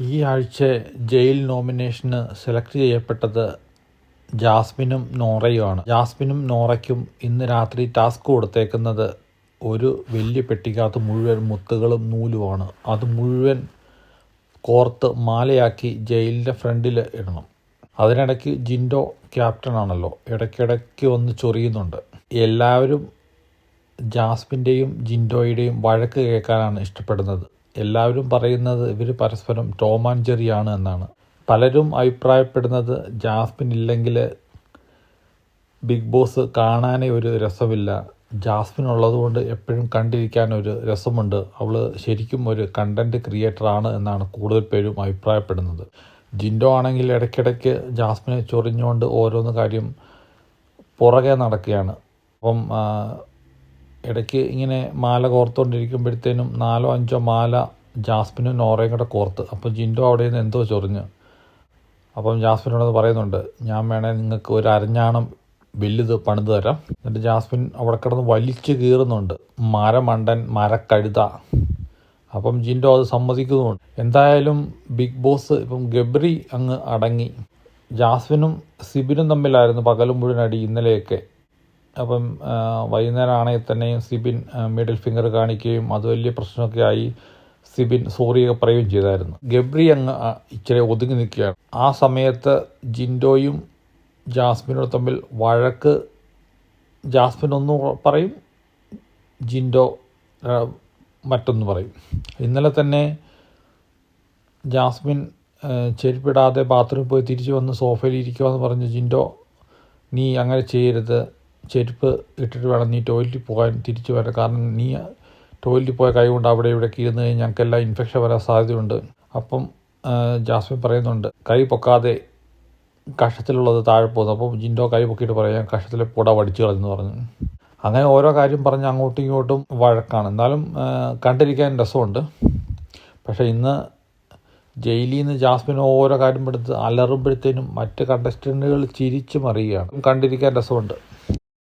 ഈ ആഴ്ച jail നോമിനേഷന് select ചെയ്യപ്പെട്ടത് ജാസ്മിനും നോറയുമാണ്. ജാസ്മിനും നോറയ്ക്കും ഇന്ന് രാത്രി ടാസ്ക് കൊടുത്തേക്കുന്നത് ഒരു വലിയ പെട്ടിക്കകത്ത് മുഴുവൻ മുത്തുകളും നൂലുമാണ്. അത് മുഴുവൻ കോർത്ത് മാലയാക്കി ജയിലിന്റെ ഫ്രണ്ടിൽ ഇടണം. അതിനിടയ്ക്ക് ജിൻഡോ ക്യാപ്റ്റനാണല്ലോ. ഇടയ്ക്കിടയ്ക്ക് വന്ന് ചൊറിയുന്നുണ്ട്. എല്ലാവരും ജാസ്മിന്റെയും ജിൻഡോയുടെയും വഴക്ക് കേൾക്കാനാണ് ഇഷ്ടപ്പെടുന്നത്. എല്ലാവരും പറയുന്നത് ഇവർ പരസ്പരം ടോം ആൻഡ് ജെറിയാണ് എന്നാണ്. പലരും അഭിപ്രായപ്പെടുന്നത് ജാസ്മിൻ ഇല്ലെങ്കിൽ ബിഗ് ബോസ് കാണാനേ ഒരു രസമില്ല. ജാസ്മിൻ ഉള്ളതുകൊണ്ട് എപ്പോഴും കണ്ടിരിക്കാൻ ഒരു രസമുണ്ട്. അവൾ ശരിക്കും ഒരു കണ്ടന്റ് ക്രിയേറ്റർ ആണ് എന്നാണ് കൂടുതൽ പേരും അഭിപ്രായപ്പെടുന്നത്. ജിൻഡോ ആണെങ്കിൽ ഇടയ്ക്കിടയ്ക്ക് ജാസ്മിനെ ചൊറിഞ്ഞുകൊണ്ട് ഓരോന്ന് കാര്യം പുറകെ നടക്കുകയാണ്. അപ്പം ഇടയ്ക്ക് ഇങ്ങനെ മാല കോർത്തുകൊണ്ടിരിക്കുമ്പോഴത്തേനും നാലോ അഞ്ചോ മാല ജാസ്മിനും നോറയും കൂടെ കോർത്ത്. അപ്പോൾ ജിൻഡോ അവിടെ നിന്ന് എന്തോ ചൊറിഞ്ഞ്. അപ്പം ജാസ്മിനോട് പറയുന്നുണ്ട് ഞാൻ വേണേൽ നിങ്ങൾക്ക് ഒരു അരഞ്ഞാണം വലുത് പണിത് തരാം. എന്നിട്ട് ജാസ്മിൻ അവിടെ കിടന്ന് വലിച്ചു കീറുന്നുണ്ട് മരമണ്ടൻ മരക്കഴുത. അപ്പം ജിൻഡോ അത് സമ്മതിക്കുന്നുമുണ്ട് എന്തായാലും ബിഗ് ബോസ് ഇപ്പം ഗബ്രി അങ്ങ് അടങ്ങി. ജാസ്മിനും സിബിനും തമ്മിലായിരുന്നു പകലും മുഴുവൻ അടി ഇന്നലെയൊക്കെ. അപ്പം വൈകുന്നേരം ആണെങ്കിൽ തന്നെയും സിബിൻ മിഡിൽ ഫിംഗർ കാണിക്കുകയും അത് വലിയ പ്രശ്നമൊക്കെ ആയി സിബിൻ സോറിയൊക്കെ പറയുകയും ചെയ്തായിരുന്നു. ഗബ്രി അങ്ങ് ഇച്ചിരി ഒതുങ്ങി നിൽക്കുകയാണ്. ആ സമയത്ത് ജിൻഡോയും ജാസ്മിനോട് തമ്മിൽ വഴക്ക് ജാസ്മിൻ ഒന്ന് പറയും ജിൻഡോ മറ്റൊന്ന് പറയും. ഇന്നലെ തന്നെ ജാസ്മിൻ ചെരുപ്പിടാതെ ബാത്റൂമിൽ പോയി തിരിച്ചു വന്ന് സോഫയിൽ ഇരിക്കുമെന്ന് പറഞ്ഞ് ജിൻഡോ നീ അങ്ങനെ ചെയ്യരുത്. ചെരുപ്പ് ഇട്ടിട്ട് വേണം നീ ടോയ്ലറ്റിൽ പോകാൻ തിരിച്ചു വരാൻ. കാരണം നീ ടോയ്ലറ്റിൽ പോയ കൈ കൊണ്ട് അവിടെ ഇവിടെ ഇരുന്ന് ഞങ്ങൾക്കെല്ലാം ഇൻഫെക്ഷൻ വരാൻ സാധ്യതയുണ്ട്. അപ്പം ജാസ്മിൻ പറയുന്നുണ്ട് കൈ പൊക്കാതെ കഷത്തിലുള്ളത് താഴെ പോകുന്നു. അപ്പം ജിൻഡോ കൈ പൊക്കിയിട്ട് പറയാം കഷത്തിലെ പുട വടിച്ചു കളഞ്ഞെന്ന് പറഞ്ഞു. അങ്ങനെ ഓരോ കാര്യം പറഞ്ഞ് അങ്ങോട്ടും ഇങ്ങോട്ടും വഴക്കാണ്. എന്നാലും കണ്ടിരിക്കാൻ രസമുണ്ട്. പക്ഷേ ഇന്ന് ജയിലിൽ നിന്ന് ജാസ്മിൻ ഓരോ കാര്യം എടുത്ത് അലറുമ്പോഴത്തേനും മറ്റ് കണ്ടസ്റ്റന്റുകൾ ചിരിച്ചു മറിയുകയാണ്. കണ്ടിരിക്കാൻ രസമുണ്ട്.